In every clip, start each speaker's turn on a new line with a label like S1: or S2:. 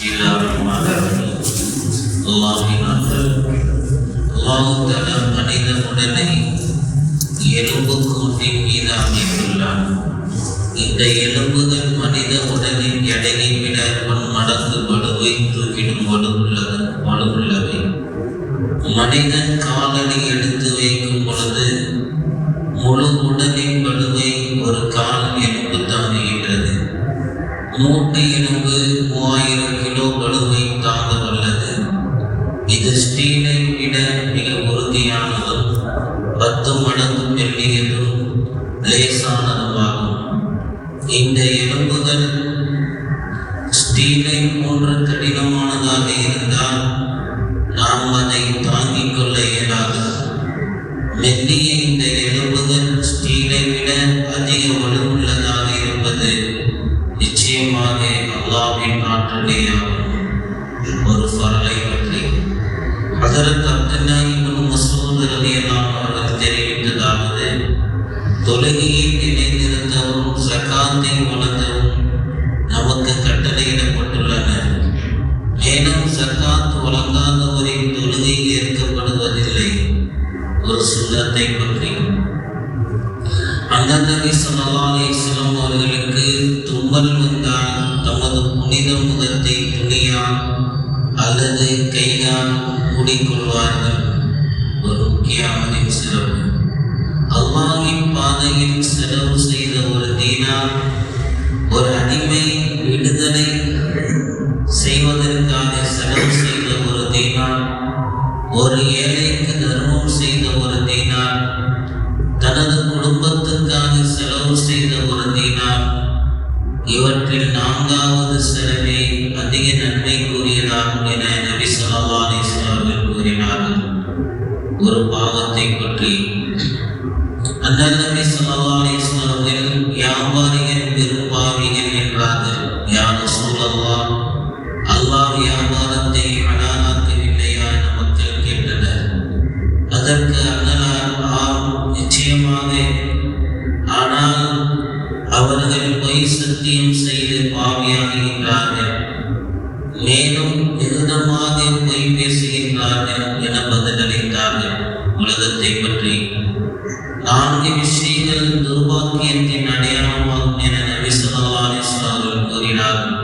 S1: எல்லாருமாக அல்லாஹினாக அல்லாஹு தலா மனித உடலை இந்த எலும்புகள் மனித உடலின் எடையை விட பன் மடங்கு வலுவை தூக்கிடும் வலுவுள்ளது வலுவுள்ளவை மனிதன் காலடி எடுத்து வைக்கும் பொழுது முழு உடலின் வலுவை ஒரு காலம் எலும்பு தாங்குகின்றது மூட்டு எலும்பு இது ஸ்டீலை விட மிக உறுதியானதும் பத்து மடங்கு மெல்லியதும் லேசானதுமாகும். இந்த எலும்புகள் ஸ்டீலை போன்ற கடினமானதாக இருந்தால் நாம் அதை தாங்கிக் கொள்ள இயலாது. மெல்லிய இந்த எலும்புகள் ஸ்டீலை விட அதிக வலுவுள்ளதாக இருப்பது நிச்சயமாக அல்லாவின் ஆற்றலேயாகும். ஒரு பரலை பற்றி ஹதரத் அப்துல்லா இப்னு ரலியல்லாஹு அவர்கள் தெரிவித்ததாவது தொழுகையில் இணைந்திருந்தவும் சக்காத்தை வளர்ந்தவரும் நமக்கு கட்டளையிடப்பட்டுள்ளன மேலும் சக்காத் வழங்காதவரின் தொழுகை ஏற்கப்படுவதில்லை. ஒரு சுண்ணத்தை பற்றி. அந்த நபி ஸல்லல்லாஹு அலைஹி அவர்களுக்கு தும்மல் வந்தால் தமது புனித முகத்தை துணியால் அல்லது கைகால் மூடிக்கொள்வார்கள். ஒரு முக்கியமான சிறப்பு. அல்லாஹ்வின் பாதையில் செலவு செய்த ஒரு தீனார் ஒரு அடிமை விடுதலை செய்வதற்காக செலவு செய்த ஒரு தீனார் ஒரு ஏழைக்கு தர்மம் செய்த ஒரு தீனார் தனது குடும்பத்துக்காக செலவு செய்த ஒரு தீனார் இவற்றில் நான்காவது சிறமே அதிக நன்மைக்குரியதாகும் என நபி ஸல்லல்லாஹு அவர்கள் கூறினார்கள். ஒரு பாவத்தை பற்றி. அந்த நபி ஸல்லல்லாஹு அவர்கள் வியாபாரிகள் பெரும்பாவிகள் என்றார்கள். யார் சூழல்லா அல்லாஹ் வியாபாரத்தை ஹலாலாக்கவில்லையா என மக்கள் கேட்டனர். அதற்கு அண்ணனார் ஆம் நிச்சயமாக அவர்கள் பொய் சத்தியம் செய்து பாவியாகின்றார்கள். மேலும் எந்த மாதிரி பொய் பேசுகின்றார்கள் என பதிலளித்தார்கள். உலகத்தை பற்றி. நான்கு விஷயங்கள் துர்பாக்கியத்தின் அடையாளமாகும் என நபி ஸல்லல்லாஹு அவர்கள் கூறினார்கள்.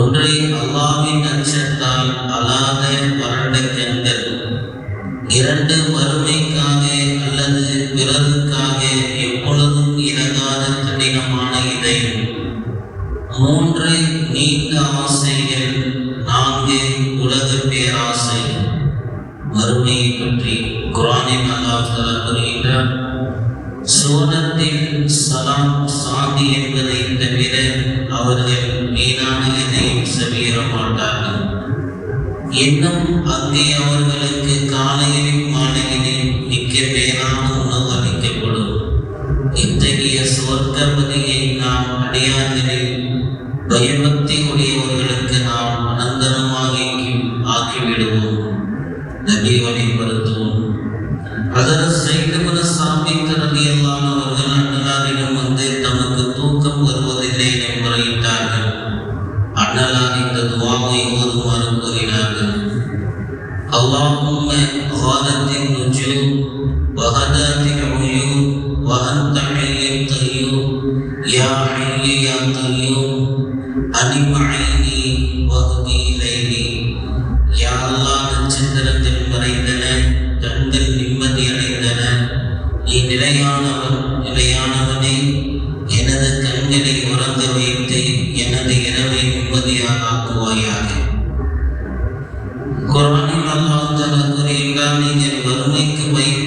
S1: ஒன்றை அல்லாவின் அச்சத்தால் அல்லாத வறண்ட கண்கள் இரண்டு வறுமைக்காக இறங்காத கடினமான இதயம் மூன்று நீண்ட ஆசைகள் நான்கு உலக பேராசை. வறுமையை பற்றி குரானின் அல்லாஹ் கூறுகின்றார். சோனத்தில் சலாம் சாந்தி என்பதை தவிர அவர்கள் மீதான எதையும் செவியற மாட்டார்கள். இன்னும் அங்கே அவர்களுக்கு காலையிலும் மாலையிலும் நிற்க வேணாம் உயர்வதிலே நாம் அடையாதிரில் பயபக்தி உடையவர்களுக்கு நாம் அனந்தரமாக ஆக்கிவிடுவோம். நபி வழிபடுத்துவோம் அதர் சைதமன சாமி தனது எல்லானவர்கள் அண்ணலாரிடம் வந்து தமக்கு தூக்கம் வருவதில்லை என முறையிட்டார்கள். அண்ணலார் இந்த துவாவை ஓதுமாறு கூறினார்கள். அல்லாஹும் வாதத்தின் நுஜு வகதத்தின் உயு வகந்தன் يا حي يا قيوم أنم عيني واهدي ليلي يا الله நட்சத்திரத்தில் மறைந்தன கண்கள் நிம்மதி அடைந்தன நீ நிலையானவன் நிலையானவனே எனது கண்களை உறங்க வைத்து எனது இரவை நிம்மதியாக ஆக்குவாயாக குரானில் அல்லாஹ் தஆலா கூறுகின்றார் நீங்கள் வறுமைக்கு பயந்து